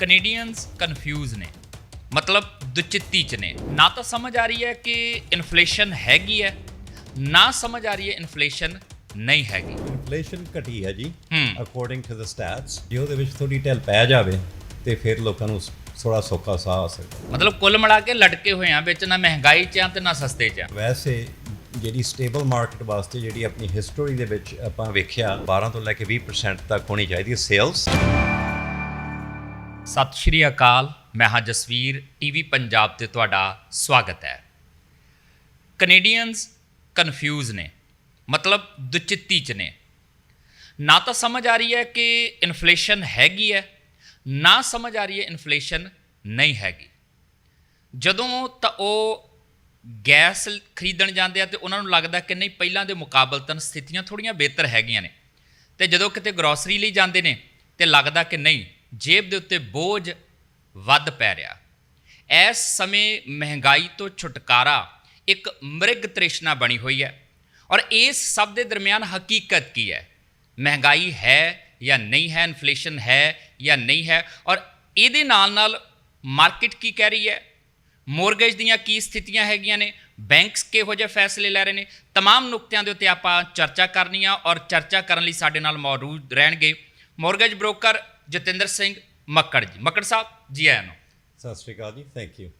Canadians confuse ਨੇ। ਮਤਲਬ ਦੁਚਿੱਤੀ ਚ ਨੇ। ਨਾ ਤਾਂ ਸਮਝ ਆ ਰਹੀ ਹੈ ਕਿ ਇਨਫਲੇਸ਼ਨ ਹੈਗੀ ਹੈ ਨਾ ਸਮਝ ਆ ਰਹੀ ਹੈ ਇਨਫਲੇਸ਼ਨ ਨਹੀਂ ਹੈਗੀ। ਇਨਫਲੇਸ਼ਨ ਘਟੀ ਹੈ ਜੀ। ਅਕੋਰਡਿੰਗ ਟੂ ਦ ਸਟੈਟਸ ਜੇ ਉਹਦੇ ਵਿੱਚ ਥੋੜੀ ਢਿੱਲ ਪੈ ਜਾਵੇ ਤੇ ਫਿਰ ਲੋਕਾਂ ਨੂੰ ਥੋੜਾ ਸੌਖਾ ਸਾਹ ਆ ਸਕਦਾ। ਮਤਲਬ ਕੁੱਲ ਮਿਲਾ ਕੇ ਲਟਕੇ ਹੋਏ ਆ ਵਿੱਚ ਨਾ ਮਹਿੰਗਾਈ ਚ ਆ ਤੇ ਨਾ ਸਸਤੇ ਚ ਆ। ਵੈਸੇ ਜਿਹੜੀ ਸਟੇਬਲ ਮਾਰਕੀਟ ਵਾਸਤੇ ਜਿਹੜੀ ਆਪਣੀ ਹਿਸਟੋਰੀ ਦੇ ਵਿੱਚ ਆਪਾਂ ਵੇਖਿਆ 12 ਤੋਂ ਲੈ ਕੇ 20% ਤੱਕ ਹੋਣੀ ਚਾਹੀਦੀ ਹੈ ਸੇਲਸ ਸਤਿ ਸ਼੍ਰੀ ਅਕਾਲ, ਮੈਂ ਹਾਂ ਜਸਵੀਰ ਟੀਵੀ ਪੰਜਾਬ ਤੇ ਤੁਹਾਡਾ ਸਵਾਗਤ ਹੈ। ਕੈਨੇਡੀਅਨਸ ਕਨਫਿਊਜ਼ ਨੇ, ਮਤਲਬ ਦੁਚਿੱਤੀ ਚ ਨੇ। ਨਾ ਤਾਂ ਸਮਝ ਆ ਰਹੀ ਹੈ ਕਿ ਇਨਫਲੇਸ਼ਨ ਹੈਗੀ ਹੈ, ਨਾ ਸਮਝ ਆ ਰਹੀ ਹੈ ਇਨਫਲੇਸ਼ਨ ਨਹੀਂ ਹੈਗੀ। ਜਦੋਂ ਤਾਂ ਉਹ ਗੈਸ ਖਰੀਦਣ ਜਾਂਦੇ ਆ ਤੇ ਉਹਨਾਂ ਨੂੰ ਲੱਗਦਾ ਕਿ ਨਹੀਂ, ਪਹਿਲਾਂ ਦੇ ਮੁਕਾਬਲਤਨ ਸਥਿਤੀਆਂ ਥੋੜੀਆਂ ਬਿਹਤਰ ਹੈਗੀਆਂ ਨੇ। ਤੇ ਜਦੋਂ ਕਿਤੇ ਗਰੋਸਰੀ ਲਈ ਜਾਂਦੇ ਨੇ ਤੇ ਲੱਗਦਾ ਕਿ ਨਹੀਂ ਜੇਬ ਦੇ ਉੱਤੇ ਬੋਝ ਵੱਧ ਪੈ ਰਿਹਾ ਇਸ ਸਮੇਂ ਮਹਿੰਗਾਈ ਤੋਂ ਛੁਟਕਾਰਾ ਇੱਕ ਮ੍ਰਿਗ ਤ੍ਰਿਸ਼ਨਾ ਬਣੀ ਹੋਈ ਹੈ ਔਰ ਇਸ ਸਭ ਦੇ ਦਰਮਿਆਨ ਹਕੀਕਤ ਕੀ ਹੈ ਮਹਿੰਗਾਈ ਹੈ ਜਾਂ ਨਹੀਂ ਹੈ ਇਨਫਲੇਸ਼ਨ ਹੈ ਜਾਂ ਨਹੀਂ ਹੈ ਔਰ ਇਹਦੇ ਨਾਲ ਨਾਲ ਮਾਰਕੀਟ ਕੀ ਕਹਿ ਰਹੀ ਹੈ ਮੋਰਗੇਜ ਦੀਆਂ ਕੀ ਸਥਿਤੀਆਂ ਹੈਗੀਆਂ ਨੇ ਬੈਂਕਸ ਕਿਹੋ ਜਿਹੇ ਫੈਸਲੇ ਲੈ ਰਹੇ ਨੇ तमाम ਨੁਕਤਿਆਂ ਦੇ ਉੱਤੇ ਆਪਾਂ ਚਰਚਾ ਕਰਨੀ ਆ ਔਰ ਚਰਚਾ ਕਰਨ ਲਈ ਸਾਡੇ ਨਾਲ ਮੌਜੂਦ ਰਹਿਣਗੇ ਮੋਰਗੇਜ ਬ੍ਰੋਕਰ ਜਤਿੰਦਰ ਸਿੰਘ ਮੱਕੜ ਜੀ। ਮੱਕੜ ਸਾਹਿਬ ਜੀ ਆਇਆਂ ਨੂੰ। ਸਤਿ ਸ਼੍ਰੀ ਅਕਾਲ ਜੀ ਥੈਂਕ ਯੂ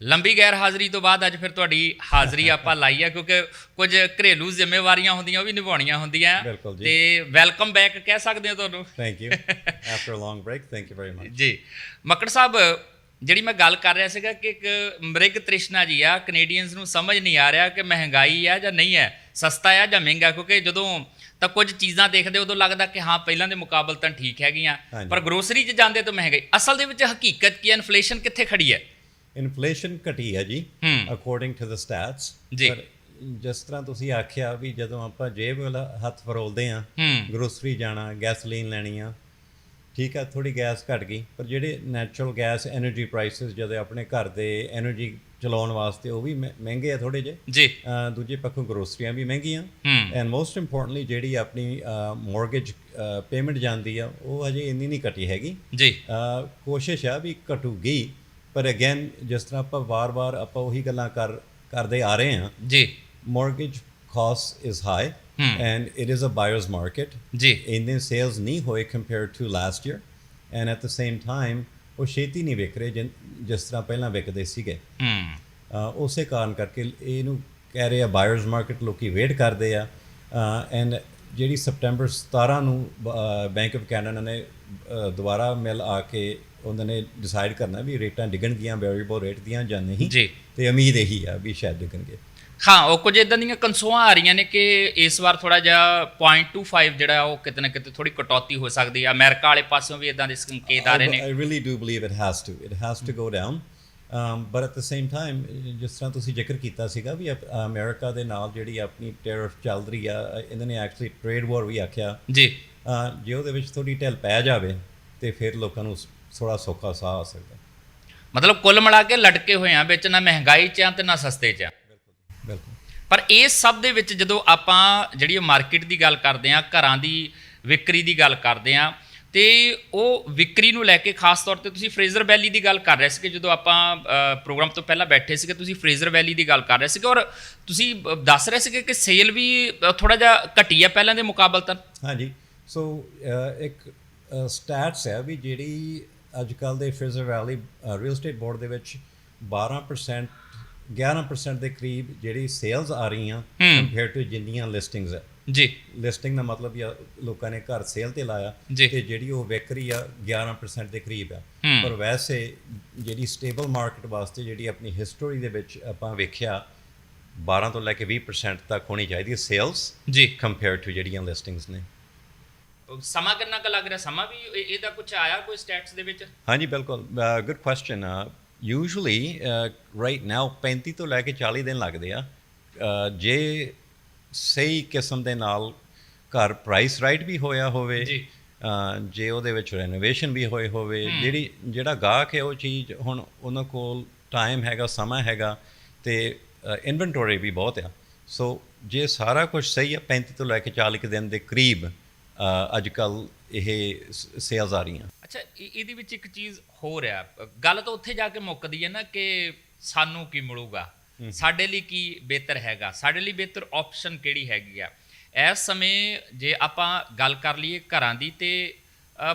ਲੰਬੀ ਗੈਰ ਹਾਜ਼ਰੀ ਤੋਂ ਬਾਅਦ ਅੱਜ ਫਿਰ ਤੁਹਾਡੀ ਹਾਜ਼ਰੀ ਆਪਾਂ ਲਾਈ ਆ ਕਿਉਂਕਿ ਕੁਝ ਘਰੇਲੂ ਜ਼ਿੰਮੇਵਾਰੀਆਂ ਹੁੰਦੀਆਂ ਉਹ ਵੀ ਨਿਭਾਉਣੀਆਂ ਹੁੰਦੀਆਂ। ਤੇ ਵੈਲਕਮ ਬੈਕ ਕਹਿ ਸਕਦੇ ਹਾਂ ਤੁਹਾਨੂੰ। Thank you after a long break thank you very much ji. Makkar Sahib ਜਿਹੜੀ ਮੈਂ ਗੱਲ ਕਰ ਰਿਹਾ ਸੀਗਾ ਕਿ ਇੱਕ ਮ੍ਰਿਗ ਤ੍ਰਿਸ਼ਨਾ ਜੀ ਆ ਕੈਨੇਡੀਅਨਸ ਨੂੰ ਸਮਝ ਨਹੀਂ ਆ ਰਿਹਾ ਕਿ ਮਹਿੰਗਾਈ ਆ ਜਾਂ ਨਹੀਂ ਹੈ ਸਸਤਾ ਆ ਜਾਂ ਮਹਿੰਗਾ ਕਿਉਂਕਿ ਜਦੋਂ ਤਾਂ ਕੁਝ ਚੀਜ਼ਾਂ ਦੇਖਦੇ ਉਦੋਂ ਲੱਗਦਾ ਕਿ ਹਾਂ ਪਹਿਲਾਂ ਦੇ ਮੁਕਾਬਲਤਨ ਠੀਕ ਹੈਗੀਆਂ। ਪਰ ਗਰੋਸਰੀ 'ਚ ਜਾਂਦੇ ਤਾਂ ਮਹਿੰਗਾਈ। ਅਸਲ ਦੇ ਵਿੱਚ ਹਕੀਕਤ ਕੀ ਇਨਫਲੇਸ਼ਨ ਕਿੱਥੇ ਖੜੀ ਹੈ? ਇਨਫਲੇਸ਼ਨ ਘਟੀ ਹੈ ਜੀ ਅਕੋਰਡਿੰਗ ਟੂ ਦ ਸਟੈਟਸ ਪਰ ਜਿਸ ਤਰ੍ਹਾਂ ਤੁਸੀਂ ਆਖਿਆ ਵੀ ਜਦੋਂ ਆਪਾਂ ਜੇਬ ਵਾਲਾ ਹੱਥ ਫਰੋਲਦੇ ਆ ਗਰੋਸਰੀ ਜਾਣਾ ਗੈਸੋਲੀਨ ਲੈਣੀ ਆ ਠੀਕ ਆ ਥੋੜੀ ਗੈਸ ਘਟ ਗਈ। ਪਰ ਜਿਹੜੇ ਨੈਚੁਰਲ ਗੈਸ એનર્ਜੀ ਪ੍ਰਾਈਸਸ ਜਦੋਂ ਆਪਣੇ ਘਰ ਦੇ એનર્ਜੀ ਚਲਾਉਣ ਵਾਸਤੇ ਉਹ ਵੀ ਮਹਿ- ਮਹਿੰਗੇ ਆ ਥੋੜੇ ਜੇ ਜੀ। ਅ, ਦੂਜੇ ਪੱਖੋਂ ਗਰੋਸਰੀਆਂ ਵੀ ਮਹਿੰਗੀਆਂ। ਐਂਡ ਮੋਸਟ ਇੰਪੋਰਟੈਂਟਲੀ ਜਿਹੜੀ ਆਪਣੀ ਮੌਰਗੇਜ ਪੇਮੈਂਟ ਜਾਂਦੀ ਆ ਉਹ ਹਜੇ ਇੰਨੀ ਨਹੀਂ ਘਟੀ ਹੈਗੀ। ਜੀ। ਅ, ਕੋਸ਼ਿਸ਼ ਆ ਵੀ ਘਟੂਗੀ ਪਰ ਅਗੇਨ ਜਿਸ ਤਰ੍ਹਾਂ ਆਪਾਂ ਵਾਰ-ਵਾਰ ਆਪਾਂ ਉਹੀ ਗੱਲਾਂ ਕਰ ਕਰਦੇ ਆ ਰਹੇ ਹਾਂ। ਜੀ। cost is high Hmm. and it is a buyer's market ਜੀ। ਇੰਨੇ sales ਨਹੀਂ ਹੋਏ compared to last year and at the same time ਉਹ ਛੇਤੀ ਨਹੀਂ ਵਿਕ ਰਹੇ ਜਿਨ- ਜਿਸ ਤਰ੍ਹਾਂ ਪਹਿਲਾਂ ਵਿਕਦੇ ਸੀਗੇ। ਹੂੰ। ਅ, ਉਸੇ ਕਾਰਨ ਕਰਕੇ ਇਹਨੂੰ ਕਹਿ ਰਹੇ ਆ ਬਾਇਰਸ ਮਾਰਕੀਟ ਲੋਕੀ ਵੇਟ ਕਰਦੇ ਆ। ਐਂਡ ਜਿਹੜੀ ਸਪਟੈਂਬਰ 17 ਨੂੰ ਬੈਂਕ ਆਫ ਕੈਨੇਡਾ ਨੇ ਅ, ਦੁਬਾਰਾ ਮਿਲ ਆ ਕੇ ਉਹਨਾਂ ਨੇ ਡਿਸਾਈਡ ਕਰਨਾ ਵੀ ਰੇਟਾਂ ਡਿੱਗਣਗੀਆਂ ਵੇਰੀਏਬਲ ਰੇਟ ਦੀਆਂ ਜਾਂ ਨਹੀਂ। ਜੀ। ਤੇ ਉਮੀਦ ਇਹੀ ਆ ਵੀ ਸ਼ਾਇਦ ਡਿੱਗਣਗੇ। ਹਾਂ ਉਹ ਕੁਝ ਇਦਾਂ ਦੀਆਂ ਕਨਸੋਆਂ ਆ ਰਹੀਆਂ ਨੇ ਕਿ ਇਸ ਵਾਰ ਥੋੜਾ ਜਿਹਾ 0.25 ਜਿਹੜਾ ਉਹ ਕਿਤੇ ਨਾ ਕਿਤੇ ਥੋੜੀ ਕਟੌਤੀ ਹੋ ਸਕਦੀ ਹੈ ਅਮਰੀਕਾ ਵਾਲੇ ਪਾਸਿਓਂ ਵੀ ਇਦਾਂ ਦੇ ਸੰਕੇਤ ਆ ਰਹੇ ਨੇ। Really do believe it has to. It has to go down. Um, but at the same time, ਜਿਸ ਤਰ੍ਹਾਂ ਤੁਸੀਂ ਜ਼ਿਕਰ ਕੀਤਾ ਸੀਗਾ ਵੀ ਅਮਰੀਕਾ ਦੇ ਨਾਲ ਜਿਹੜੀ ਆਪਣੀ ਟੈਰਿਫ ਚੱਲ ਰਹੀ ਆ ਇਹਨਾਂ ਨੇ ਐਕਚੁਅਲੀ ਟ੍ਰੇਡ ਵਾਰ ਵੀ ਆਖਿਆ। ਜੀ। ਜੇ ਉਹਦੇ ਵਿੱਚ ਥੋੜੀ ਢਿੱਲ ਪੈ ਜਾਵੇ ਤੇ ਫਿਰ ਲੋਕਾਂ ਨੂੰ ਥੋੜਾ ਸੌਖਾ ਸਾਹ ਆ ਸਕਦਾ। ਮਤਲਬ ਕੁੱਲ ਮਿਲਾ ਕੇ ਲਟਕੇ ਹੋਏ ਆ ਵਿੱਚ ਨਾ ਮਹਿੰਗਾਈ ਚ ਆ ਤੇ ਨਾ ਸਸਤੇ ਚ ਆ। ਪਰ ਇਸ ਸਭ ਦੇ ਵਿੱਚ ਜਦੋਂ ਆਪਾਂ ਜਿਹੜੀ ਮਾਰਕੀਟ ਦੀ ਗੱਲ ਕਰਦੇ ਆ ਘਰਾਂ ਦੀ ਵਿਕਰੀ ਦੀ ਗੱਲ ਕਰਦੇ ਆ ਤੇ ਉਹ ਵਿਕਰੀ ਨੂੰ ਲੈ ਕੇ ਖਾਸ ਤੌਰ ਤੇ ਤੁਸੀਂ ਫਰੇਜ਼ਰ ਵੈਲੀ ਦੀ ਗੱਲ ਕਰ ਰਹੇ ਸੀ ਕਿ ਜਦੋਂ ਆਪਾਂ ਪ੍ਰੋਗਰਾਮ ਤੋਂ ਪਹਿਲਾਂ ਬੈਠੇ ਸੀਗੇ, ਤੁਸੀਂ ਫਰੇਜ਼ਰ ਵੈਲੀ ਦੀ ਗੱਲ ਕਰ ਰਹੇ ਸੀਗੇ ਔਰ ਤੁਸੀਂ ਦੱਸ ਰਹੇ ਸੀਗੇ ਕਿ ਸੇਲ ਵੀ ਥੋੜਾ ਜਿਹਾ ਘਟੀ ਆ ਪਹਿਲਾਂ ਦੇ ਮੁਕਾਬਲਤਨ ਹਾਂਜੀ। ਸੋ ਇੱਕ ਸਟੈਟਸ ਹੈ ਵੀ ਜਿਹੜੀ ਅੱਜ ਕੱਲ ਦੇ Fraser Valley real estate board ਦੇ ਵਿੱਚ 12% 11% ਦੇ ਕਰੀਬ ਜਿਹੜੀ ਸੇਲਸ ਆ ਰਹੀਆਂ ਕੰਪੇਅਰ ਟੂ ਜਿੰਨੀਆਂ ਲਿਸਟਿੰਗਸ ਹੈ ਜੀ। ਲਿਸਟਿੰਗ ਦਾ ਮਤਲਬ ਇਹ ਲੋਕਾਂ ਨੇ ਘਰ ਸੇਲ ਤੇ ਲਾਇਆ। ਤੇ ਜਿਹੜੀ ਉਹ ਵਿਕ ਰਹੀ ਆ 11% ਦੇ ਕਰੀਬ ਆ। ਪਰ ਵੈਸੇ ਜਿਹੜੀ ਸਟੇਬਲ ਮਾਰਕੀਟ ਵਾਸਤੇ ਜਿਹੜੀ ਆਪਣੀ ਹਿਸਟੋਰੀ ਦੇ ਵਿੱਚ ਆਪਾਂ ਵੇਖਿਆ 12 ਤੋਂ ਲੈ ਕੇ 20% ਤੱਕ ਹੋਣੀ ਚਾਹੀਦੀ ਹੈ ਸੇਲਸ ਜੀ। ਕੰਪੇਅਰ ਟੂ ਜਿਹੜੀਆਂ ਲਿਸਟਿੰਗਸ ਨੇ। ਸਮਾਂ ਕਿੰਨਾ ਕੁ ਲੱਗ ਰਿਹਾ? ਸਮਾਂ ਵੀ ਇਹ- ਇਹਦਾ ਕੁਝ ਆਇਆ ਕੋਈ ਸਟੈਟਸ ਦੇ ਵਿੱਚ? ਹਾਂਜੀ ਬਿਲਕੁਲ। Good question usually right now 35 ਤੋਂ ਲੈ ਕੇ 40 ਦਿਨ ਲੱਗਦੇ ਆ। ਜੇ ਸਹੀ ਕਿਸਮ ਦੇ ਨਾਲ ਘਰ ਪ੍ਰਾਈਸ ਰਾਈਟ ਵੀ ਹੋਇਆ ਹੋਵੇ ਜੀ। ਜੇ ਉਹਦੇ ਵਿੱਚ ਰੈਨੋਵੇਸ਼ਨ ਵੀ ਹੋਏ ਹੋਵੇ ਜਿਹੜੀ ਜਿਹੜਾ ਗਾਹਕ ਹੈ ਉਹ ਚੀਜ਼ ਹੁਣ ਉਹਨਾਂ ਕੋਲ ਟਾਈਮ ਹੈਗਾ ਸਮਾਂ ਹੈਗਾ ਤੇ ਇਨਵੈਂਟੋਰੀ ਵੀ ਬਹੁਤ ਆ। ਸੋ ਜੇ ਸਾਰਾ ਕੁਝ ਸਹੀ ਹੈ 35 ਤੋਂ ਲੈ ਕੇ 40 ਕੁ ਦਿਨ ਦੇ ਕਰੀਬ ਅੱਜ ਕੱਲ ਇਹ ਸੇਲਸ ਆ ਰਹੀਆਂ। ਅੱਛਾ ਇਹ- ਇਹਦੇ ਵਿੱਚ ਇੱਕ ਚੀਜ਼ ਹੋ ਰਿਹਾ ਗੱਲ ਤਾਂ ਉੱਥੇ ਜਾ ਕੇ ਮੁੱਕਦੀ ਹੈ ਨਾ ਕਿ ਸਾਨੂੰ ਕੀ ਮਿਲੂਗਾ? ਸਾਡੇ ਲਈ ਕੀ ਬਿਹਤਰ ਹੈਗਾ? ਸਾਡੇ ਲਈ ਬਿਹਤਰ ਆਪਸ਼ਨ ਕਿਹੜੀ ਹੈਗੀ ਆ? ਇਸ ਸਮੇਂ ਜੇ ਆਪਾਂ ਗੱਲ ਕਰ ਲਈਏ ਘਰਾਂ ਦੀ ਤੇ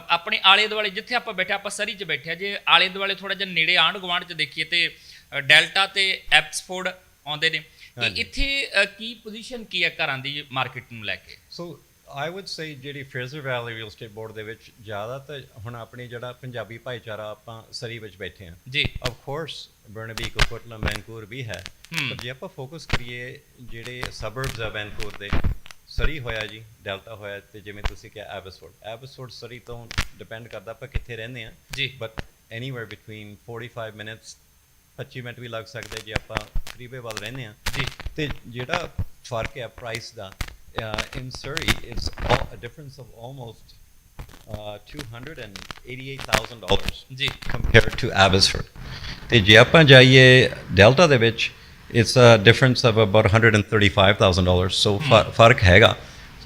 ਆਪਣੇ ਆਲੇ ਦੁਆਲੇ ਜਿੱਥੇ ਆਪਾਂ ਬੈਠੇ ਆਪਾਂ ਸਰੀ 'ਚ ਬੈਠੇ ਆ ਜੇ ਆਲੇ ਦੁਆਲੇ ਥੋੜਾ ਜਿਹਾ ਨੇੜੇ ਆਂਢ ਗੁਆਂਢ 'ਚ ਦੇਖੀਏ ਤੇ ਡੈਲਟਾ ਤੇ ਐਪਸਫੋਰਡ ਆਉਂਦੇ ਨੇ। ਇੱਥੇ ਕੀ ਪੋਜੀਸ਼ਨ ਕੀ ਹੈ ਘਰਾਂ ਦੀ ਮਾਰਕੀਟ ਨੂੰ ਲੈ ਕੇ? ਸੋ ਆਈ ਊਡ ਸੇ ਜਿਹੜੀ Fraser Valley real estate board ਦੇ ਵਿੱਚ ਜ਼ਿਆਦਾ ਤਾਂ ਹੁਣ ਆਪਣੀ ਜਿਹੜਾ ਪੰਜਾਬੀ ਭਾਈਚਾਰਾ ਆਪਾਂ ਸਰੀ ਵਿੱਚ ਬੈਠੇ ਹਾਂ। ਜੀ। Of course Burnaby Coquitlam Vancouver ਵੀ ਹੈ। ਪਰ ਜੇ ਆਪਾਂ ਫੋਕਸ ਕਰੀਏ ਜਿਹੜੇ ਸਬਰਬਸ ਆ ਵੈਨਕੂਵਰ ਦੇ ਸਰੀ ਹੋਇਆ ਜੀ ਡੈਲਟਾ ਹੋਇਆ ਤੇ ਜਿਵੇਂ ਤੁਸੀਂ ਕਿਹਾ ਐਬਸਫੋਰਡ ਐਬਸਫੋਰਡ ਸਰੀ ਤੋਂ ਡਿਪੈਂਡ ਕਰਦਾ ਆਪਾਂ ਕਿੱਥੇ ਰਹਿੰਦੇ ਆ ਜੀ। But anywhere between 45 minutes 25 minute ਵੀ ਲੱਗ ਸਕਦੇ ਜੇ ਆਪਾਂ ਫਰੀਵੇ ਵੱਲ ਰਹਿੰਦੇ ਆ ਜੀ। ਤੇ ਜਿਹੜਾ ਫ਼ਰਕ ਹੈ price the In Surrey it's a difference of almost uh, $288,000 ਜੀ compared to Abbotsford. ਤੇ ਜੇ ਆਪਾਂ ਜਾਈਏ ਡੈਲਟਾ ਦੇ ਵਿੱਚ it's a difference of about $135,000 so ਫਰਕ ਹੈਗਾ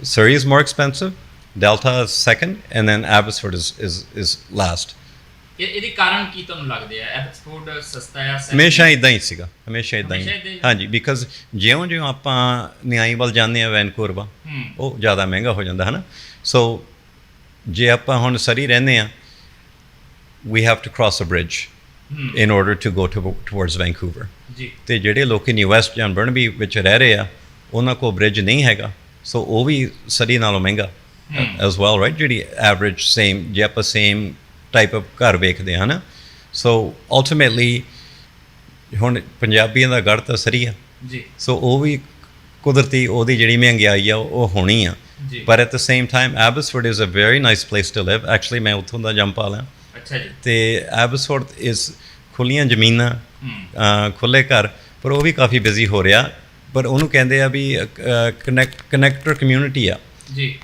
Surrey is more expensive, Delta is second, and then Abbotsford is is is last. ਇਹ ਇਹਦੇ ਕਾਰਨ ਕੀ ਤੁਹਾਨੂੰ ਲੱਗਦੇ ਆ? ਐਪਸਫੋਰਡ ਸਸਤਾ ਆ ਹਮੇਸ਼ਾ ਇਦਾਂ ਹੀ ਸੀਗਾ ਹਮੇਸ਼ਾ ਇਦਾਂ ਹੀ? ਹਾਂਜੀ ਬਿਕਾਜ਼ ਜਿਉਂ ਜਿਉਂ ਆਪਾਂ ਨਿਆਈ ਵੱਲ ਜਾਂਦੇ ਆ ਵੈਨਕੂਵਰ ਉਹ ਜ਼ਿਆਦਾ ਮਹਿੰਗਾ ਹੋ ਜਾਂਦਾ ਹੈ ਨਾ ਸੋ ਜੇ ਆਪਾਂ ਹੁਣ ਸਰੀ ਰਹਿੰਦੇ ਆ we have to cross a bridge in order to go towards Vancouver ਜੀ। ਤੇ ਜਿਹੜੇ ਲੋਕੀ ਨਿਊ ਵੈਸਟ ਜਾਂ ਬਰਨਬੀ ਵਿੱਚ ਰਹਿ ਰਹੇ ਆ ਉਹਨਾਂ ਕੋਲ ਬ੍ਰਿਜ ਨਹੀਂ ਹੈਗਾ ਸੋ ਉਹ ਵੀ ਸਰੀ ਨਾਲੋਂ ਮਹਿੰਗਾ। ਐਸ ਵੈਲ ਰਾਈਟ ਜਿਹੜੀ ਐਵਰੇਜ ਸੇਮ ਜੇ ਆਪਾਂ ਸੇਮ ਟਾਈਪ ਆਫ ਘਰ ਵੇਖਦੇ ਹਾਂ ਨਾ ਸੋ ਅਲਟੀਮੇਟਲੀ ਹੁਣ ਪੰਜਾਬੀਆਂ ਦਾ ਗੜ ਤਾਂ ਸਰੀ ਆ। ਜੀ। ਸੋ ਉਹ ਵੀ ਕੁਦਰਤੀ ਉਹਦੀ ਜਿਹੜੀ ਮਹਿੰਗਾਈ ਆ ਉਹ ਹੋਣੀ ਆ। ਪਰ at the same time Abbotsford is a very nice place to live actually ਮੈਂ ਉੱਥੋਂ ਦਾ ਜੰਪਾਲ ਹਾਂ ਅੱਛਾ ਜੀ। ਤੇ ਐਬਸਫੋਰਡ ਇਜ਼ ਖੁੱਲੀਆਂ ਜ਼ਮੀਨਾਂ ਖੁੱਲੇ ਘਰ ਪਰ ਉਹ ਵੀ ਕਾਫੀ ਬਿਜ਼ੀ ਹੋ ਰਿਹਾ। ਪਰ ਉਹਨੂੰ ਕਹਿੰਦੇ ਆ ਵੀ ਕਨੈਕਟ ਕਨੈਕਟਰ ਕਮਿਊਨਿਟੀ ਆ। ਜੀ।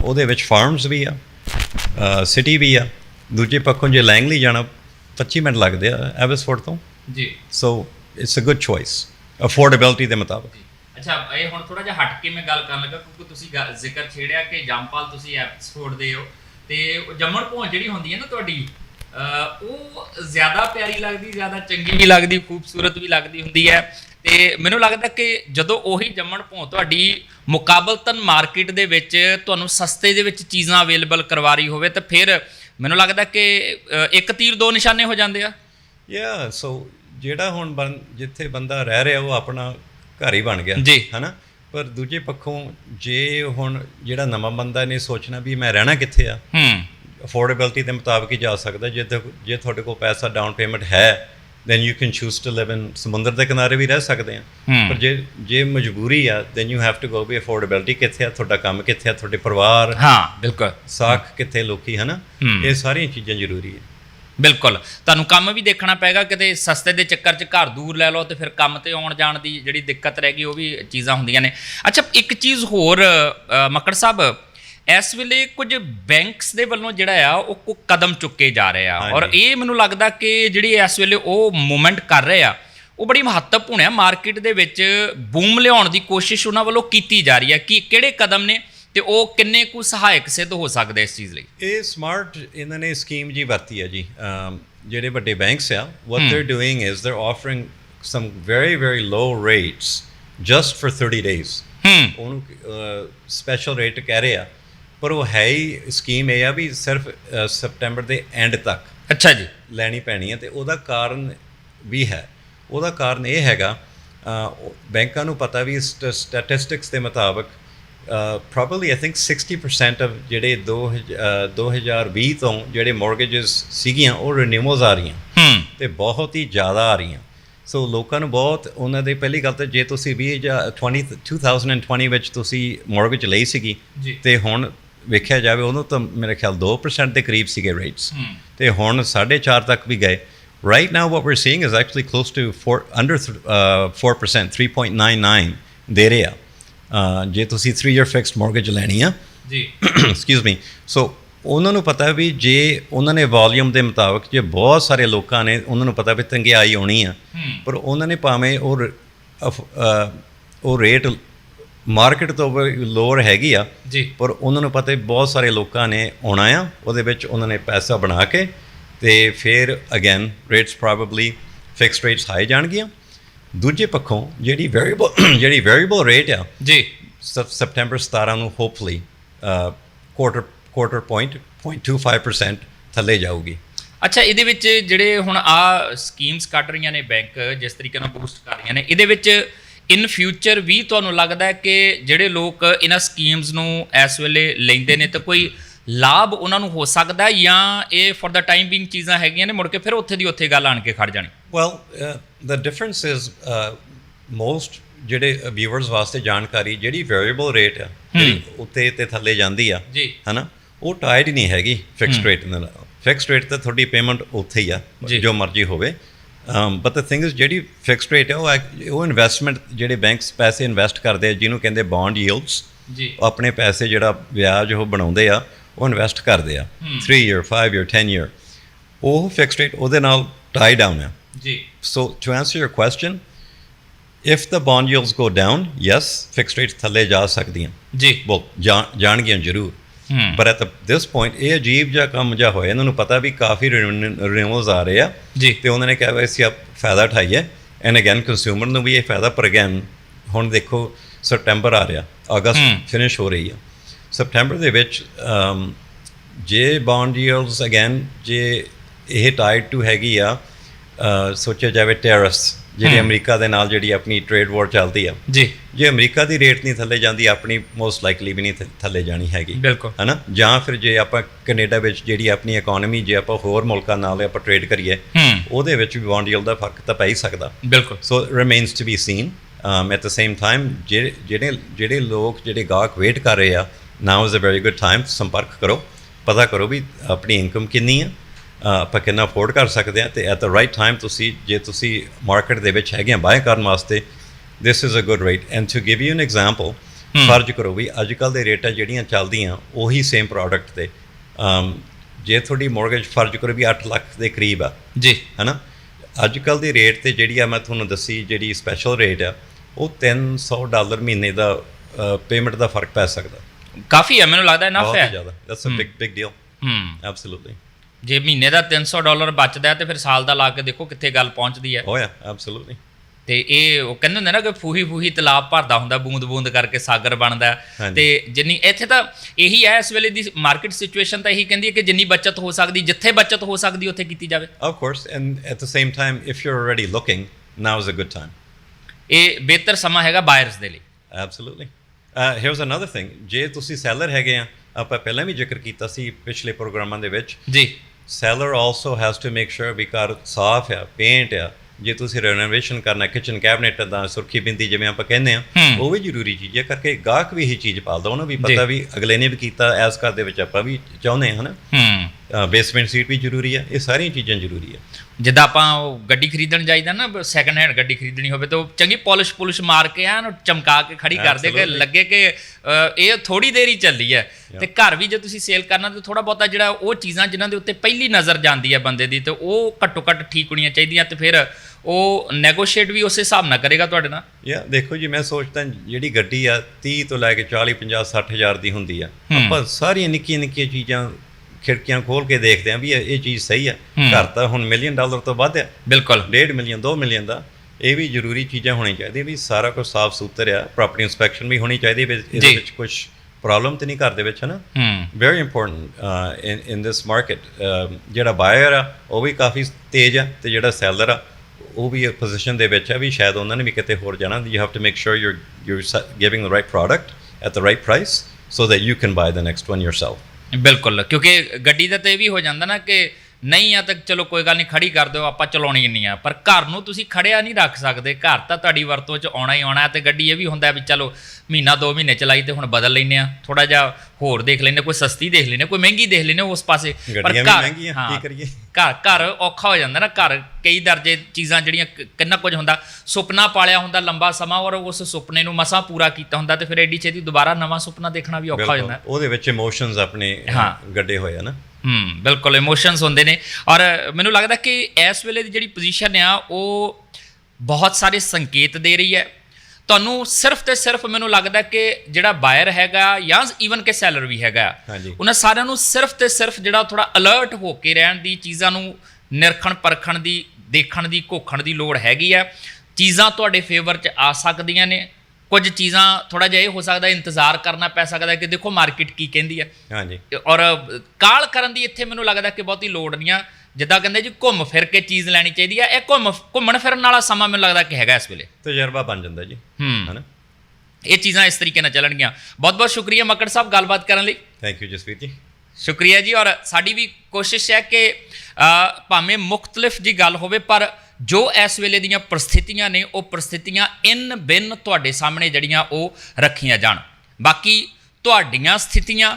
ਉਹਦੇ ਵਿੱਚ ਫਾਰਮਸ ਵੀ ਆ। ਸਿਟੀ ਵੀ ਆ। ਦੂਜੇ ਪੱਖੋਂ ਜੇ ਲੈਂਗਲੀ ਜਾਣਾ 25 ਮਿੰਟ ਲੱਗਦੇ ਆ ਐਬਸਫੋਰਡ ਤੋਂ। ਜੀ। So it's a good choice affordability ਦੇ ਮੁਤਾਬਕ। ਅੱਛਾ ਇਹ ਹੁਣ ਥੋੜਾ ਜਿਹਾ ਹਟ ਕੇ ਮੈਂ ਗੱਲ ਕਰਨ ਲੱਗਾ ਕਿਉਂਕਿ ਤੁਸੀਂ ਜ਼ਿਕਰ ਛੇੜਿਆ ਕਿ ਜੰਪਾਲ ਤੁਸੀਂ ਐਪਸਫੋਰਡ ਦੇ ਹੋ ਤੇ ਜੰਮਣ ਪਹੁੰਚ ਜਿਹੜੀ ਹੁੰਦੀ ਹੈ ਨਾ ਤੁਹਾਡੀ ਉਹ ਜ਼ਿਆਦਾ ਪਿਆਰੀ ਲੱਗਦੀ ਜ਼ਿਆਦਾ ਚੰਗੀ ਵੀ ਲੱਗਦੀ ਖੂਬਸੂਰਤ ਵੀ ਲੱਗਦੀ ਹੁੰਦੀ ਹੈ। ਤੇ ਮੈਨੂੰ ਲੱਗਦਾ ਕਿ ਜਦੋਂ ਉਹੀ ਜੰਮਣ ਪਹੁੰਚ ਤੁਹਾਡੀ ਮੁਕਾਬਲਤਨ ਮਾਰਕੀਟ ਦੇ ਵਿੱਚ ਤੁਹਾਨੂੰ ਸਸਤੇ ਦੇ ਵਿੱਚ ਚੀਜ਼ਾਂ ਅਵੇਲੇਬਲ ਕਰਵਾ ਰਹੀ ਹੋਵੇ ਤਾਂ ਫਿਰ ਮੈਨੂੰ ਲੱਗਦਾ ਕਿ ਇੱਕ ਤੀਰ ਦੋ ਨਿਸ਼ਾਨੇ ਹੋ ਜਾਂਦੇ ਆ। ਯਾ ਸੋ ਜਿਹੜਾ ਹੁਣ ਜਿੱਥੇ ਬੰਦਾ ਰਹਿ ਰਿਹਾ ਉਹ ਆਪਣਾ ਘਰ ਹੀ ਬਣ ਗਿਆ। ਹਨਾ? ਪਰ ਦੂਜੇ ਪੱਖੋਂ ਜੇ ਹੁਣ ਜਿਹੜਾ ਨਵਾਂ ਬੰਦਾ ਨੇ ਸੋਚਣਾ ਵੀ ਮੈਂ ਰਹਿਣਾ ਕਿੱਥੇ ਆ ਹੂੰ। ਅਫੋਰਡੇਬਿਲਟੀ ਦੇ ਮੁਤਾਬਕ ਹੀ ਜਾ ਸਕਦਾ ਜੇ ਜੇ ਤੁਹਾਡੇ ਕੋਲ ਪੈਸਾ ਡਾਊਨ ਪੇਮੈਂਟ ਹੈ then you can choose to live in ਸਮੁੰਦਰ ਦੇ ਕਿਨਾਰੇ ਵੀ ਰਹਿ ਸਕਦੇ ਆ। ਪਰ ਜੇ ਜੇ ਮਜਬੂਰੀ ਆ then you have to go we affordability ਕਿੱਥੇ ਆ ਤੁਹਾਡਾ ਕੰਮ ਕਿੱਥੇ ਆ ਤੁਹਾਡੇ ਪਰਿਵਾਰ ਹਾਂ ਬਿਲਕੁਲ। ਸਾਖ ਕਿੱਥੇ ਲੋਕੀ ਹਨਾ। ਇਹ ਸਾਰੀਆਂ ਚੀਜ਼ਾਂ ਜ਼ਰੂਰੀ ਹੈ ਬਿਲਕੁਲ। ਤੁਹਾਨੂੰ ਕੰਮ ਵੀ ਦੇਖਣਾ ਪੈਗਾ ਕਿਤੇ ਸਸਤੇ ਦੇ ਚੱਕਰ 'ਚ ਘਰ ਦੂਰ ਲੈ ਲਓ ਤੇ ਫਿਰ ਕੰਮ ਤੇ ਆਉਣ ਜਾਣ ਦੀ ਜਿਹੜੀ ਦਿੱਕਤ ਰਹਿ ਗਈ ਉਹ ਵੀ ਚੀਜ਼ਾਂ ਹੁੰਦੀਆਂ ਨੇ। ਅੱਛਾ ਇੱਕ ਚੀਜ਼ ਹੋਰ ਮੱਕੜ ਸਾਹਿਬ ਇਸ ਵੇਲੇ ਕੁਝ ਬੈਂਕਸ ਦੇ ਵੱਲੋਂ ਜਿਹੜਾ ਆ ਉਹ ਕੋ ਕਦਮ ਚੁੱਕੇ ਜਾ ਰਹੇ ਆ। ਔਰ। ਇਹ ਮੈਨੂੰ ਲੱਗਦਾ ਕਿ ਜਿਹੜੀ ਇਸ ਵੇਲੇ ਉਹ ਮੂਵਮੈਂਟ ਕਰ ਰਹੇ ਆ ਉਹ ਬੜੀ ਮਹੱਤਵਪੂਰਨ ਹੈ ਮਾਰਕੀਟ ਦੇ ਵਿੱਚ ਬੂਮ ਲਿਆਉਣ ਦੀ ਕੋਸ਼ਿਸ਼ ਉਹਨਾਂ ਵੱਲੋਂ ਕੀਤੀ ਜਾ ਰਹੀ ਹੈ ਕਿ ਕਿਹੜੇ ਕਦਮ ਨੇ ਤੇ ਉਹ ਕਿੰਨੇ ਕੁ ਸਹਾਇਕ ਸਿੱਧ ਹੋ ਸਕਦੇ ਇਸ ਚੀਜ਼ ਲਈ? ਇਹ ਸਮਾਰਟ ਇਹਨਾਂ ਨੇ ਸਕੀਮ ਜੀ ਵਰਤੀ ਹੈ ਜੀ। ਜਿਹੜੇ ਵੱਡੇ ਬੈਂਕਸ ਆ what they're doing is they're offering some very very low rates just for 30 days ਹੂੰ। ਉਹਨੂੰ ਸਪੈਸ਼ਲ ਰੇਟ ਕਹਿ ਰਹੇ ਆ। ਪਰ ਉਹ ਹੈ ਹੀ ਸਕੀਮ ਇਹ ਆ ਵੀ ਸਿਰਫ ਸਪਟੈਂਬਰ ਦੇ ਐਂਡ ਤੱਕ ਅੱਛਾ ਜੀ। ਲੈਣੀ ਪੈਣੀ ਹੈ ਤੇ ਉਹਦਾ ਕਾਰਨ ਵੀ ਹੈ। ਉਹਦਾ ਕਾਰਨ ਇਹ ਹੈਗਾ ਬੈਂਕਾਂ ਨੂੰ ਪਤਾ ਵੀ ਸਟੈਟਿਸਟਿਕਸ ਦੇ ਮੁਤਾਬਕ ਪ੍ਰੋਬਬਲੀ ਆਈ ਥਿੰਕ 60% ਆਫ ਜਿਹੜੇ ਦੋ ਹਜ਼- ਅ, 2020 ਤੋਂ ਜਿਹੜੇ ਮੌਰਗੇजेस ਸੀਗੀਆਂ ਉਹ ਰਿਨਿਊਵਲਸ ਆ ਰਹੀਆਂ। ਤੇ ਬਹੁਤ ਹੀ ਜ਼ਿਆਦਾ ਆ ਰਹੀਆਂ। ਸੋ ਲੋਕਾਂ ਨੂੰ ਬਹੁਤ ਉਹਨਾਂ ਦੇ ਪਹਿਲੀ ਗੱਲ ਤਾਂ ਜੇ ਤੁਸੀਂ 20 ਜਾਂ 20 2020 ਵਿੱਚ ਤੁਸੀਂ ਮੌਰਗੇਜ ਲਈ ਸੀਗੀ। ਤੇ ਹੁਣ ਵੇਖਿਆ ਜਾਵੇ ਉਹਨੂੰ ਤਾਂ ਮੇਰੇ ਖਿਆਲ 2% ਦੇ ਕਰੀਬ ਸੀਗੇ ਰੇਟਸ ਤੇ ਹੁਣ 4.5 ਤੱਕ ਵੀ ਗਏ। Right now what we're seeing is actually close to 4 under 4% 3.99 ਦੇ ਰਹੇ ਜੇ ਤੁਸੀਂ 3 ਇਅਰ ਫਿਕਸਡ ਮੌਰਗੇਜ ਲੈਣੀ ਆ। ਜੀ। ਐਕਸਕਿਊਜ਼ ਮੀ ਸੋ ਉਹਨਾਂ ਨੂੰ ਪਤਾ ਵੀ ਜੇ ਉਹਨਾਂ ਨੇ ਵੋਲਿਊਮ ਦੇ ਮੁਤਾਬਕ ਜੇ ਬਹੁਤ ਸਾਰੇ ਲੋਕਾਂ ਨੇ ਉਹਨਾਂ ਨੂੰ ਪਤਾ ਵੀ ਤੰਗਿਆਈ ਆਉਣੀ ਆ। ਪਰ ਉਹਨਾਂ ਨੇ ਭਾਵੇਂ ਉਹ ਉਹ ਰੇਟ ਮਾਰਕੀਟ ਤੋਂ ਲੋਅਰ ਹੈਗੀ ਆ। ਜੀ। ਪਰ ਉਹਨਾਂ ਨੂੰ ਪਤਾ ਹੈ ਬਹੁਤ ਸਾਰੇ ਲੋਕਾਂ ਨੇ ਆਉਣਾ ਆ ਉਹਦੇ ਵਿੱਚ ਉਹਨਾਂ ਨੇ ਪੈਸਾ ਬਣਾ ਕੇ ਤੇ ਫਿਰ again rates probably fixed rates high ਜਾਣਗੀਆਂ। ਦੂਜੇ ਪੱਖੋਂ ਜਿਹੜੀ ਵੇਰੀਏਬਲ ਜਿਹੜੀ ਵੇਰੀਏਬਲ ਰੇਟ ਆ ਜੀ। ਸੈਪਟੈਂਬਰ 17 ਨੂੰ ਹੋਪਫੁਲੀ ਕੁਆਟਰ ਕੁਆਟਰ ਪੁਆਇੰਟ 0.25% ਥੱਲੇ ਜਾਊਗੀ। ਅੱਛਾ ਇਹਦੇ ਵਿੱਚ ਜਿਹੜੇ ਹੁਣ ਆ ਸਕੀਮਸ ਕੱਢ ਰਹੀਆਂ ਨੇ ਬੈਂਕ ਜਿਸ ਤਰੀਕੇ ਨਾਲ ਬੂਸਟ ਕਰ ਰਹੀਆਂ ਨੇ ਇਹਦੇ ਵਿੱਚ ਇਨ ਫਿਊਚਰ ਵੀ ਤੁਹਾਨੂੰ ਲੱਗਦਾ ਹੈ ਕਿ ਜਿਹੜੇ ਲੋਕ ਇਹਨਾਂ ਸਕੀਮਸ ਨੂੰ ਇਸ ਵੇਲੇ ਲੈਂਦੇ ਨੇ ਤਾਂ ਕੋਈ ਲਾਭ ਉਹਨਾਂ ਨੂੰ ਹੋ ਸਕਦਾ ਜਾਂ ਇਹ ਫॉर ਦਾ ਟਾਈਮ ਬੀਇੰਗ ਚੀਜ਼ਾਂ ਹੈਗੀਆਂ ਨੇ ਮੁੜ ਕੇ ਫਿਰ ਉੱਥੇ ਦੀ ਉੱਥੇ ਗੱਲ ਆਣ ਕੇ ਖੜ ਜਾਣੀ? Well the difference is most ਜਿਹੜੇ ਵਿਊਅਰਸ ਵਾਸਤੇ ਜਾਣਕਾਰੀ ਜਿਹੜੀ ਵੇਰੀਏਬਲ ਰੇਟ ਆ ਜਿਹੜੀ ਉੱਤੇ ਤੇ ਥੱਲੇ ਜਾਂਦੀ ਆ ਜੀ। ਹਨਾ ਉਹ ਟਾਈਡ ਨਹੀਂ ਹੈਗੀ ਫਿਕਸਡ ਰੇਟ ਨਾਲ। ਫਿਕਸਡ ਰੇਟ ਤੇ ਤੁਹਾਡੀ ਪੇਮੈਂਟ ਉੱਥੇ ਹੀ ਆ। ਜੋ ਮਰਜ਼ੀ ਹੋਵੇ। ਬਟ ਦ ਥਿੰਗ ਇਜ਼ ਜਿਹੜੀ ਫਿਕਸਡ ਰੇਟ ਹੈ ਉਹ ਉਹ ਇਨਵੈਸਟਮੈਂਟ ਜਿਹੜੇ ਬੈਂਕਸ ਪੈਸੇ ਇਨਵੈਸਟ ਕਰਦੇ ਆ ਜਿਹਨੂੰ ਕਹਿੰਦੇ ਬੌਂਡ ਯੀਲਡਸ ਜੀ। ਆਪਣੇ ਪੈਸੇ ਜਿਹੜਾ ਵਿਆਜ ਉਹ ਬਣਾਉਂਦੇ ਆ ਉਹ ਇਨਵੈਸਟ ਕਰਦੇ ਆ। 3 ਇਅਰ 5 ਇਅਰ 10 ਇਅਰ ਉਹ ਫਿਕਸਡ ਰੇਟ ਉਹਦੇ ਨਾਲ ਟਾਈ ਡਾਊਨ ਆ। ਜੀ। So to answer your question, if the bond yields go down, yes, fixed rates ਥੱਲੇ ਜਾ ਸਕਦੀਆਂ। ਜੀ। ਜਾ- ਜਾਣਗੀਆਂ ਜ਼ਰੂਰ। ਪਰ the- this point ਇਹ ਅਜੀਬ ਜਿਹਾ ਕੰਮ ਜਿਹਾ ਹੋਇਆ। ਇਹਨਾਂ ਨੂੰ ਪਤਾ ਵੀ ਕਾਫੀ ਰਿਨਿਊਅਲਸ ਆ ਰਹੇ ਆ। ਜੀ। ਤੇ ਉਹਨਾਂ ਨੇ ਕਿਹਾ ਵੀ ਅਸੀਂ ਆਪ ਫਾਇਦਾ ਉਠਾਈਏ। ਐਂਡ ਅਗੇਨ ਕੰਜ਼ਿਊਮਰ ਨੂੰ ਵੀ ਇਹ ਫਾਇਦਾ ਪਰ ਅਗੇਨ ਹੁਣ ਦੇਖੋ ਸਪਟੈਂਬਰ ਆ ਰਿਹਾ। ਅਗਸਤ ਫਿਨਿਸ਼ ਹੋ ਰਹੀ ਆ। ਸਪਟੈਂਬਰ ਦੇ ਵਿੱਚ ਜੇ ਬੌਂਡ ਯੀਲਡਸ ਅਗੇਨ ਜੇ ਇਹ ਟਾਈਡ ਟੂ ਹੈਗੀ ਆ ਸੋਚਿਆ ਜਾਵੇ ਟੈਰਸ ਜਿਹੜੀ ਅਮਰੀਕਾ ਦੇ ਨਾਲ ਜਿਹੜੀ ਆਪਣੀ ਟ੍ਰੇਡ ਵਾਰ ਚੱਲਦੀ ਆ। ਜੀ। ਜੇ ਅਮਰੀਕਾ ਦੀ ਰੇਟ ਨਹੀਂ ਥੱਲੇ ਜਾਂਦੀ ਆਪਣੀ ਮੋਸਟ ਲਾਈਕਲੀ ਵੀ ਨਹੀਂ ਥੱਲੇ ਜਾਣੀ ਹੈਗੀ। ਬਿਲਕੁਲ। ਹਨਾ? ਜਾਂ ਫਿਰ ਜੇ ਆਪਾਂ ਕੈਨੇਡਾ ਵਿੱਚ ਜਿਹੜੀ ਆਪਣੀ ਇਕਨੋਮੀ ਜੇ ਆਪਾਂ ਹੋਰ ਮੁਲਕਾਂ ਨਾਲ ਆਪਾਂ ਟ੍ਰੇਡ ਕਰੀਏ ਉਹਦੇ ਵਿੱਚ ਵੀ ਬੌਂਡ ਯੀਲਡ ਦਾ ਫ਼ਰਕ ਤਾਂ ਪੈ ਹੀ ਸਕਦਾ। ਬਿਲਕੁਲ। So remains to be seen at the same time ਜਿਹੜੇ ਜਿਹੜੇ ਲੋਕ ਜਿਹੜੇ ਗਾਹਕ ਵੇਟ ਕਰ ਰਹੇ ਆ now is a very good time ਸੰਪਰਕ ਕਰੋ। ਪਤਾ ਕਰੋ ਵੀ ਆਪਣੀ ਇਨਕਮ ਕਿੰਨੀ ਆ ਆਪਾਂ ਕਿੰਨਾ ਅਫੋਰਡ ਕਰ ਸਕਦੇ ਆ ਤੇ ਐਟ ਦ ਰਾਈਟ ਟਾਈਮ ਤੁਸੀਂ ਜੇ ਤੁਸੀਂ ਮਾਰਕੀਟ ਦੇ ਵਿੱਚ ਹੈਗੇ ਆ ਬਾਏ ਕਰਨ ਵਾਸਤੇ this is a good rate. And to give you an example ਫਰਜ਼ ਕਰੋ ਵੀ ਅੱਜ ਕੱਲ ਦੇ ਰੇਟਾਂ ਜਿਹੜੀਆਂ ਚੱਲਦੀਆਂ ਉਹੀ ਸੇਮ ਪ੍ਰੋਡਕਟ ਤੇ ਜੇ ਤੁਹਾਡੀ ਮੋਰਗੇਜ ਫਰਜ਼ ਕਰੋ ਵੀ 8 ਲੱਖ ਦੇ ਕਰੀਬ ਆ ਜੀ। ਹਨਾ? ਅੱਜ ਕੱਲ ਦੀ ਰੇਟ ਤੇ ਜਿਹੜੀ ਆ ਮੈਂ ਤੁਹਾਨੂੰ ਦੱਸੀ ਜਿਹੜੀ ਸਪੈਸ਼ਲ ਰੇਟ ਆ ਉਹ 300 ਡਾਲਰ ਮਹੀਨੇ ਦਾ ਪੇਮੈਂਟ ਦਾ ਫ਼ਰਕ ਪੈ ਸਕਦਾ। ਕਾਫੀ ਹੈ ਮੈਨੂੰ ਲੱਗਦਾ ਇਨਫ ਬਹੁਤ ਹੀ ਹੈ। ਜ਼ਿਆਦਾ। That's a big big deal hmm. Absolutely ਜੇ ਮਹੀਨੇ ਦਾ 300 ਡਾਲਰ ਬਚਦਾ ਤੇ ਫਿਰ ਸਾਲ ਦਾ ਲਾ ਕੇ ਦੇਖੋ ਕਿੱਥੇ ਗੱਲ ਪਹੁੰਚਦੀ ਹੈ। ਹੋਇਆ ਐਬਸੋਲੂਟਲੀ ਤੇ ਇਹ ਉਹ ਕਹਿੰਦੇ ਹੁੰਦੇ ਨਾ ਕਿ ਫੂਹੀ ਫੂਹੀ ਤਲਾਬ ਭਰਦਾ ਹੁੰਦਾ ਬੂੰਦ ਬੂੰਦ ਕਰਕੇ ਸਾਗਰ ਬਣਦਾ। ਤੇ ਜਿੰਨੀ ਇੱਥੇ ਤਾਂ ਇਹੀ ਹੈ ਇਸ ਵੇਲੇ ਦੀ ਮਾਰਕੀਟ ਸਿਚੁਏਸ਼ਨ ਤਾਂ ਇਹੀ ਕਹਿੰਦੀ ਹੈ ਕਿ ਜਿੰਨੀ ਬਚਤ ਹੋ ਸਕਦੀ ਜਿੱਥੇ ਬਚਤ ਹੋ ਸਕਦੀ ਉੱਥੇ ਕੀਤੀ ਜਾਵੇ। Of course and at the same time if you're already looking now is a good time ਇਹ ਬਿਹਤਰ ਸਮਾਂ ਹੈਗਾ ਬਾਇਰਸ ਦੇ ਲਈ। Absolutely uh, here's another thing ਜੇ ਤੁਸੀਂ ਸੈਲਰ ਹੈਗੇ ਆ ਆਪਾਂ ਪਹਿਲਾਂ ਵੀ ਜ਼ਿਕਰ ਕੀਤਾ ਸੀ ਪਿਛਲੇ ਪ੍ਰੋਗਰਾਮਾਂ ਦੇ ਵਿੱਚ ਜੀ। Seller also has to make sure ਵੀ ਘਰ ਸਾਫ਼ ਆ ਪੇਂਟ ਆ। ਜੇ ਤੁਸੀਂ ਰੈਨੋਵੇਸ਼ਨ ਕਰਨਾ ਕਿਚਨ ਕੈਬਨਿਟ ਦਾ ਸੁਰਖੀ ਬਿੰਦੀ ਜਿਵੇਂ ਆਪਾਂ ਕਹਿੰਦੇ ਆ ਹੂੰ। ਉਹ ਵੀ ਜ਼ਰੂਰੀ ਚੀਜ਼ ਹੈ ਕਰਕੇ ਗਾਹਕ ਵੀ ਇਹੀ ਚੀਜ਼ ਪਾਲਦਾ ਉਹਨੂੰ ਵੀ ਪਤਾ ਵੀ ਅਗਲੇ ਨੇ ਵੀ ਕੀਤਾ ਐਸ ਘਰ ਦੇ ਵਿੱਚ ਆਪਾਂ ਵੀ ਚਾਹੁੰਦੇ ਹਾਂ ਹਨਾ। ਹੂੰ। ਬੇਸਮੈਂਟ ਸੀਟ ਵੀ ਜ਼ਰੂਰੀ ਆ ਇਹ ਸਾਰੀਆਂ ਚੀਜ਼ਾਂ ਜ਼ਰੂਰੀ ਆ। ਜਿੱਦਾਂ ਆਪਾਂ ਉਹ ਗੱਡੀ ਖਰੀਦਣ ਜਾਈਦਾ ਨਾ ਸੈਕੰਡ ਹੈਂਡ ਗੱਡੀ ਖਰੀਦਣੀ ਹੋਵੇ ਤਾਂ ਉਹ ਚੰਗੀ ਪਾਲਿਸ਼ ਪੁਲਿਸ਼ ਮਾਰ ਕੇ ਐਨ ਚਮਕਾ ਕੇ ਖੜੀ ਕਰ ਦੇ ਕਿ. ਲੱਗੇ ਕਿ ਇਹ ਥੋੜੀ ਦੇਰ ਹੀ ਚੱਲੀ ਹੈ। ਤੇ ਘਰ ਵੀ ਜੇ ਤੁਸੀਂ ਸੇਲ ਕਰਨਾ ਤੇ ਥੋੜਾ ਬਹੁਤਾ ਜਿਹੜਾ ਉਹ ਚੀਜ਼ਾਂ ਜਿਨ੍ਹਾਂ ਦੇ ਉੱਤੇ ਪਹਿਲੀ ਨਜ਼ਰ ਜਾਂਦੀ ਹੈ ਬੰਦੇ ਦੀ ਤੇ ਉਹ ਘੱਟੋ ਘੱਟ ਠੀਕ ਹੋਣੀਆਂ ਚਾਹੀਦੀਆਂ ਤੇ ਫਿਰ ਉਹ ਨੈਗੋਸ਼ੀਏਟ ਵੀ ਉਸੇ ਹਿਸਾਬ ਨਾਲ ਕਰੇਗਾ ਤੁਹਾਡੇ ਨਾਲ। ਯਾ ਦੇਖੋ ਜੀ ਮੈਂ ਸੋਚਦਾ ਜਿਹੜੀ ਗੱਡੀ ਆ 30 ਤੋਂ ਲੈ ਕੇ 40 50 60 ਹਜ਼ਾਰ ਦੀ ਹੁੰਦੀ ਆ ਆਪਾਂ ਸਾਰੀਆਂ ਨਿੱਕੀਆਂ ਨਿੱਕੀਆਂ ਚੀਜ਼ਾਂ ਖਿੜਕੀਆਂ ਖੋਲ ਕੇ ਦੇਖਦੇ ਆ ਵੀ ਇਹ ਇਹ ਚੀਜ਼ ਸਹੀ ਆ। ਘਰ ਤਾਂ ਹੁਣ ਮਿਲੀਅਨ ਡਾਲਰ ਤੋਂ ਵੱਧ ਆ। ਬਿਲਕੁਲ। 1.5 ਮਿਲੀਅਨ 2 ਮਿਲੀਅਨ ਦਾ। ਇਹ ਵੀ ਜ਼ਰੂਰੀ ਚੀਜ਼ਾਂ ਹੋਣੀ ਚਾਹੀਦੀਆਂ ਵੀ ਸਾਰਾ ਕੁਝ ਸਾਫ਼ ਸੁਥਰ ਆ। ਪ੍ਰਾਪਰਟੀ ਇਨਸਪੈਕਸ਼ਨ ਵੀ ਹੋਣੀ ਚਾਹੀਦੀ ਹੈ ਜੀ। ਵਿੱਚ ਕੁਝ ਪ੍ਰੋਬਲਮ ਤੇ ਨਹੀਂ ਘਰ ਦੇ ਵਿੱਚ ਹਨਾ? Very important in in this market ਜਿਹੜਾ ਬਾਇਰ ਆ ਉਹ ਵੀ ਕਾਫੀ ਤੇਜ਼ ਆ ਤੇ ਜਿਹੜਾ ਸੈਲਰ ਆ ਉਹ ਵੀ ਪੋਜੀਸ਼ਨ ਦੇ ਵਿੱਚ ਆ ਵੀ ਸ਼ਾਇਦ ਉਹਨਾਂ ਨੇ ਵੀ ਕਿਤੇ ਹੋਰ ਜਾਣਾ। You have to make sure you you giving the right product at the right price so that you can buy the next one yourself ਬਿਲਕੁਲ ਕਿਉਂਕਿ ਗੱਡੀ ਦਾ ਤੇ ਇਹ ਵੀ ਹੋ ਜਾਂਦਾ ਨਾ ਕਿ ਨਹੀਂ ਆ ਤਾਂ ਚਲੋ ਕੋਈ ਗੱਲ ਨਹੀਂ ਖੜੀ ਕਰ ਦਿਓ ਆਪਾਂ ਚਲਾਉਣੀ ਨਹੀਂ ਆ। ਪਰ ਘਰ ਨੂੰ ਤੁਸੀਂ ਖੜਿਆ ਨਹੀਂ ਰੱਖ ਸਕਦੇ। ਘਰ ਤਾਂ ਤੁਹਾਡੀ ਵਰਤੋਂ 'ਚ ਆਉਣਾ ਹੀ ਆਉਣਾ ਤੇ ਗੱਡੀ ਇਹ ਵੀ ਹੁੰਦਾ ਵੀ ਚਲੋ ਮਹੀਨਾ ਦੋ ਮਹੀਨੇ ਚਲਾਈ ਤੇ ਹੁਣ ਬਦਲ ਲੈਨੇ ਆ ਥੋੜਾ ਜਿਹਾ ਹੋਰ ਦੇਖ ਲੈਨੇ ਕੋਈ ਸਸਤੀ ਦੇਖ ਲੈਨੇ ਕੋਈ ਮਹਿੰਗੀ ਦੇਖ ਲੈਨੇ ਉਸ ਪਾਸੇ। ਗੱਡੀਆਂ ਵੀ ਮਹਿੰਗੀਆਂ, ਕੀ ਕਰੀਏ? ਘਰ ਘਰ ਔਖਾ ਹੋ ਜਾਂਦਾ ਨਾ ਘਰ ਕਈ ਦਰਜੇ ਚੀਜ਼ਾਂ ਜਿਹੜੀਆਂ ਕਿੰਨਾ ਕੁਝ ਹੁੰਦਾ। ਸੁਪਨਾ ਪਾਲਿਆ ਹੁੰਦਾ ਲੰਬਾ ਸਮਾਂ ਔਰ ਉਸ ਸੁਪਨੇ ਨੂੰ ਮਸਾਂ ਪੂਰਾ ਕੀਤਾ ਹੁੰਦਾ ਤੇ ਫਿਰ ਐਡੀ ਛੇਤੀ ਦੁਬਾਰਾ ਨਵਾਂ ਸੁਪਨਾ ਦੇਖਣਾ ਵੀ ਔਖਾ ਹੋ ਜਾਂਦਾ। ਉਹਦੇ ਵਿੱਚ ਇਮੋਸ਼ਨਸ ਆਪਣੇ। ਗੱਡੇ ਹੋਏ ਆ ਨਾ। ਹੂੰ ਬਿਲਕੁਲ ਇਮੋਸ਼ਨਸ ਹੁੰਦੇ ਨੇ। ਔਰ ਮੈਨੂੰ ਲੱਗਦਾ ਕਿ ਇਸ ਵੇਲੇ ਦੀ ਜਿਹੜੀ ਪੋਜੀਸ਼ਨ ਆ ਉਹ ਬਹੁਤ ਸਾਰੇ ਸੰਕੇਤ ਦੇ ਰਹੀ ਹੈ। ਤੁਹਾਨੂੰ ਸਿਰਫ ਤੇ ਸਿਰਫ ਮੈਨੂੰ ਲੱਗਦਾ ਕਿ ਜਿਹੜਾ ਬਾਇਰ ਹੈਗਾ ਜਾਂ ਈਵਨ ਕਿ ਸੈਲਰ ਵੀ ਹੈਗਾ। ਉਹਨਾਂ ਸਾਰਿਆਂ ਨੂੰ ਸਿਰਫ ਤੇ ਸਿਰਫ ਜਿਹੜਾ ਥੋੜਾ ਅਲਰਟ ਹੋ ਕੇ ਰਹਿਣ ਦੀ ਚੀਜ਼ਾਂ ਨੂੰ ਨਿਰਖਣ ਪਰਖਣ ਦੀ ਦੇਖਣ ਦੀ ਘੋਖਣ ਦੀ ਲੋੜ ਹੈਗੀ ਆ। ਚੀਜ਼ਾਂ ਤੁਹਾਡੇ ਫੇਵਰ 'ਚ ਆ ਸਕਦੀਆਂ ਨੇ। ਕੁਝ ਚੀਜ਼ਾਂ ਥੋੜਾ ਜਿਹਾ ਇਹ ਹੋ ਸਕਦਾ ਇੰਤਜ਼ਾਰ ਕਰਨਾ ਪੈ ਸਕਦਾ ਕਿ ਦੇਖੋ ਮਾਰਕੀਟ ਕੀ ਕਹਿੰਦੀ ਆ ਹਾਂਜੀ। ਔਰ ਕਾਲ ਕਰਨ ਦੀ ਇੱਥੇ ਮੈਨੂੰ ਲੱਗਦਾ ਕਿ ਬਹੁਤੀ ਲੋੜ ਨਹੀਂ ਆ। ਜਿੱਦਾਂ ਕਹਿੰਦੇ ਜੀ ਘੁੰਮ ਫਿਰ ਕੇ ਚੀਜ਼ ਲੈਣੀ ਚਾਹੀਦੀ ਆ ਇਹ ਘੁੰਮ ਘੁੰਮਣ ਫਿਰਨ ਵਾਲਾ ਸਮਾਂ ਮੈਨੂੰ ਲੱਗਦਾ ਕਿ ਹੈਗਾ ਇਸ ਵੇਲੇ। ਤਜਰਬਾ ਬਣ ਜਾਂਦਾ ਜੀ। ਹੂੰ। ਹਨਾ? ਇਹ ਚੀਜ਼ਾਂ ਇਸ ਤਰੀਕੇ ਨਾਲ ਚੱਲਣਗੀਆਂ। ਬਹੁਤ ਬਹੁਤ ਸ਼ੁਕਰੀਆ ਮੱਕੜ ਸਾਹਿਬ ਗੱਲਬਾਤ ਕਰਨ ਲਈ। ਥੈਂਕ ਯੂ ਜਸਵੀਰ ਜੀ। ਸ਼ੁਕਰੀਆ ਜੀ ਔਰ ਸਾਡੀ ਵੀ ਕੋਸ਼ਿਸ਼ ਹੈ ਕਿ ਭਾਵੇਂ ਮੁxtਲਿਫ ਜੀ ਗੱਲ ਹੋਵੇ ਪਰ ਜੋ ਇਸ ਵੇਲੇ ਦੀਆਂ ਪ੍ਰਸਥਿਤੀਆਂ ਨੇ, ਉਹ ਪ੍ਰਸਥਿਤੀਆਂ ਇਨ ਬਿਨ ਤੁਹਾਡੇ ਸਾਹਮਣੇ ਜਿਹੜੀਆਂ ਉਹ ਰੱਖੀਆਂ ਜਾਣ। ਬਾਕੀ ਤੁਹਾਡੀਆਂ ਸਥਿਤੀਆਂ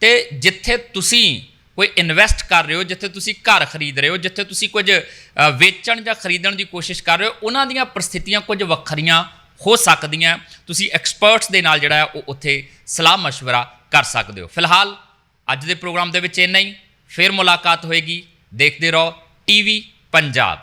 ਤੇ ਜਿੱਥੇ ਤੁਸੀਂ ਕੋਈ ਇਨਵੈਸਟ ਕਰ ਰਹੇ ਹੋ, ਜਿੱਥੇ ਤੁਸੀਂ ਘਰ ਖਰੀਦ ਰਹੇ ਹੋ, ਜਿੱਥੇ ਤੁਸੀਂ ਕੁਝ ਵੇਚਣ ਜਾਂ ਖਰੀਦਣ ਦੀ ਕੋਸ਼ਿਸ਼ ਕਰ ਰਹੇ ਹੋ, ਉਹਨਾਂ ਦੀਆਂ ਪ੍ਰਸਥਿਤੀਆਂ ਕੁਝ ਵੱਖਰੀਆਂ ਹੋ ਸਕਦੀਆਂ। ਤੁਸੀਂ ਐਕਸਪਰਟਸ ਦੇ ਨਾਲ ਜਿਹੜਾ ਉਹ ਉੱਥੇ ਸਲਾਹ مشਵਰਾ ਕਰ ਸਕਦੇ ਹੋ। ਫਿਲਹਾਲ ਅੱਜ ਦੇ ਪ੍ਰੋਗਰਾਮ ਦੇ ਵਿੱਚ ਇੰਨਾ ਹੀ। ਫਿਰ ਮੁਲਾਕਾਤ ਹੋਏਗੀ। ਦੇਖਦੇ ਰਹੋ। ਟੀਵੀ ਪੰਜਾਬ।